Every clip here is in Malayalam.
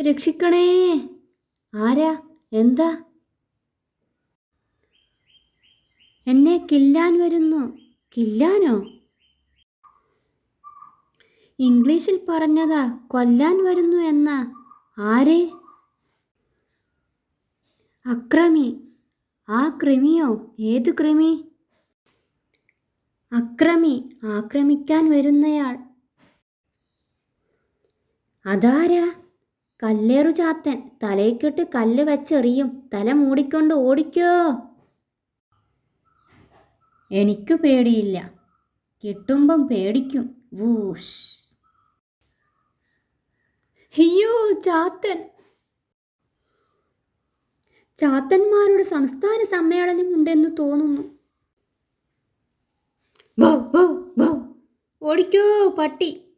രക്ഷിക്കണേ. ആരാ? എന്താ? എന്നെ കില്ലാൻ വരുന്നു. കില്ലാനോ? ഇംഗ്ലീഷിൽ പറഞ്ഞതാ കൊല്ലാൻ വരുന്നു എന്ന. ആരെ? അക്രമി. ആ കൃമിയോ ഏതു കൃമി അക്രമി. ആക്രമിക്കാൻ വരുന്നയാൾ. അതാരാ? കല്ലേറു ചാത്തൻ തലയ്ക്കിട്ട് കല്ല് വെച്ചെറിയും. തല മൂടിക്കൊണ്ട് ഓടിക്കോ. എനിക്കു പേടിയില്ല. കിട്ടുമ്പം പേടിക്കും. വൂഷ്. ഹിയോ ചാത്തൻ. ചാത്തന്മാരുടെ സംസ്ഥാന സമ്മേളനം ഉണ്ടെന്ന് തോന്നുന്നു. ഓടിക്കോ പട്ടി.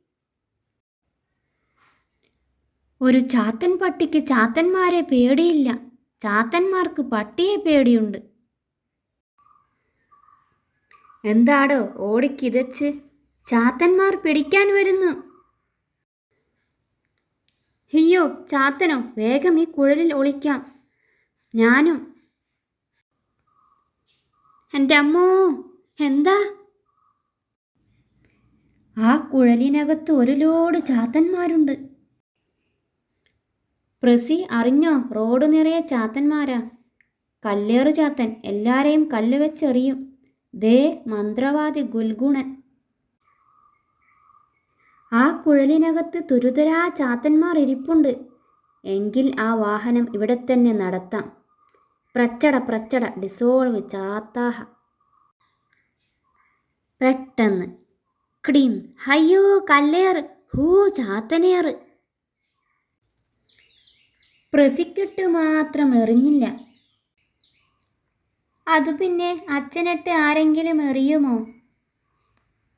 ഒരു ചാത്തൻ പട്ടിക്ക് ചാത്തന്മാരെ പേടിയില്ല. ചാത്തന്മാർക്ക് പട്ടിയെ പേടിയുണ്ട്. എന്താടോ ഓടിക്കിതച്ച്? ചാത്തന്മാർ പിടിക്കാൻ വരുന്നു. അയ്യോ ചാത്തനോ വേഗം ഈ കുഴലിൽ ഒളിക്കാം. ഞാനും. എന്റെ അമ്മോ എന്താ? ആ കുഴലിനകത്ത് ഒരു ലോഡ് ചാത്തന്മാരുണ്ട്. പ്രസി അറിഞ്ഞോ? റോഡ് നിറയെ ചാത്തന്മാരാ. കല്ലേറു ചാത്തൻ എല്ലാരെയും കല്ല് വെച്ചെറിയും. ദേ മന്ത്രവാദി ഗുൽഗുണൻ. ആ കുഴലിനകത്ത് തുരുതരാ ചാത്തന്മാർ ഇരിപ്പുണ്ട്. എങ്കിൽ ആ വാഹനം ഇവിടെ തന്നെ നടത്താം. പ്രച്ചട പ്രച്ചട ഡിസോൾവ് ചാത്താഹ. പെട്ടെന്ന് ക്ടീം ഹയ്യോ കല്ലേറ്. ഹൂ ചാത്തനേറ്. പ്രസിക്കിട്ട് മാത്രം എറിഞ്ഞില്ല അതു പിന്നെ അച്ഛനിട്ട് ആരെങ്കിലും എറിയുമോ?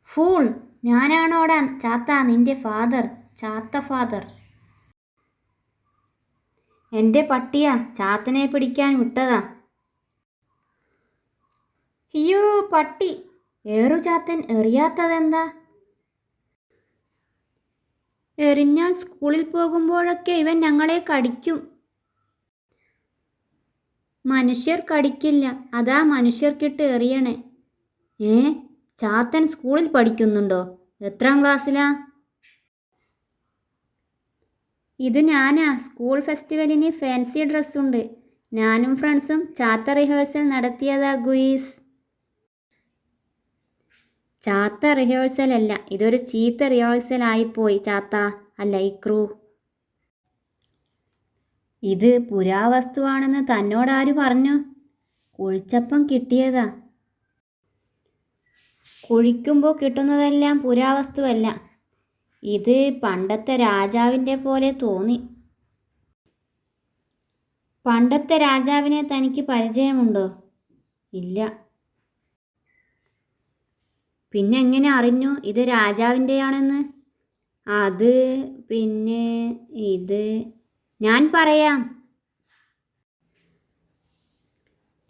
ഫൂൾ ഞാനാണോടാ ചാത്ത നിന്റെ ഫാദർ ചാത്ത ഫാദർ എന്റെ പട്ടിയ ചാത്തനെ പിടിക്കാൻ വിട്ടതാ. അയ്യോ പട്ടി. ഏറു ചാത്തൻ എറിയാത്തതെന്താ? എറിഞ്ഞാൽ സ്കൂളിൽ പോകുമ്പോഴൊക്കെ ഇവൻ ഞങ്ങളെ കടിക്കും. മനുഷ്യർ കടിക്കില്ല. അതാ മനുഷ്യർക്കിട്ട് എറിയണേ. ഏ ചാത്തൻ സ്കൂളിൽ പഠിക്കുന്നുണ്ടോ? എത്രാം ക്ലാസ്സിലാ? ഇത് ഞാനാ. സ്കൂൾ ഫെസ്റ്റിവലിന് ഫാൻസി ഡ്രസ്സുണ്ട്. ഞാനും ഫ്രണ്ട്സും ചാത്ത റിഹേഴ്സൽ നടത്തിയതാ ഗുയിസ്. ചാത്ത റിഹേഴ്സൽ അല്ല. ഇതൊരു ചീത്ത റിഹേഴ്സൽ ആയിപ്പോയി ചാത്ത. അല്ല ഇക്രൂ ഇത് പുരാവസ്തുവാണെന്ന് തന്നോടാര് പറഞ്ഞു? കുഴിച്ചപ്പം കിട്ടിയതാ. കുഴിക്കുമ്പോൾ കിട്ടുന്നതെല്ലാം പുരാവസ്തുവല്ല ഇത് പണ്ടത്തെ രാജാവിന്റെ പോലെ തോന്നി. പണ്ടത്തെ രാജാവിനെ തനിക്ക് പരിചയമുണ്ടോ? ഇല്ല. പിന്നെ എങ്ങനെ അറിഞ്ഞു? ഇത് രാജാവിന്റെയാണെന്ന്. അത് പിന്നെ ഇത് ഞാൻ പറയാം.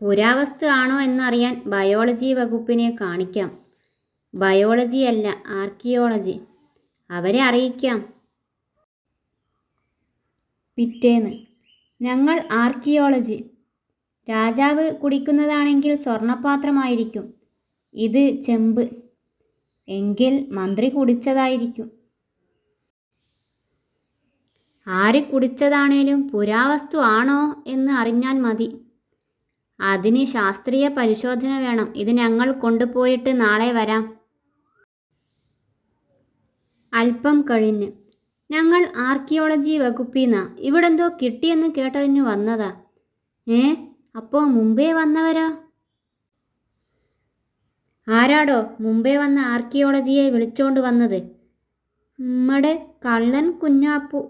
പുരാവസ്തു ആണോ എന്നറിയാൻ ബയോളജി വകുപ്പിനെ കാണിക്കാം. ബയോളജി അല്ല ആർക്കിയോളജി. അവരെ അറിയിക്കാം. പിറ്റേന്ന്. ഞങ്ങൾ ആർക്കിയോളജി. രാജാവ് കുടിക്കുന്നതാണെങ്കിൽ സ്വർണപാത്രമായിരിക്കും. ഇത് ചെമ്പ്. എങ്കിൽ മന്ത്രി കുടിച്ചതായിരിക്കും. ആര് കുടിച്ചതാണേലും പുരാവസ്തു ആണോ എന്ന് അറിഞ്ഞാൽ മതി. അതിന് ശാസ്ത്രീയ പരിശോധന വേണം. ഇത് ഞങ്ങൾ കൊണ്ടുപോയിട്ട് നാളെ വരാം. അല്പം കഴിഞ്ഞ്. ഞങ്ങൾ ആർക്കിയോളജി വകുപ്പിന്നാ. ഇവിടെന്തോ കിട്ടിയെന്ന് കേട്ടറിഞ്ഞു വന്നതാ. ഏ? അപ്പോൾ മുമ്പേ വന്നവരോ? ആരാടോ മുമ്പേ വന്ന ആർക്കിയോളജിയെ വിളിച്ചോണ്ട് വന്നത്. ഉമ്മടെ കള്ളൻ കുഞ്ഞാപ്പു.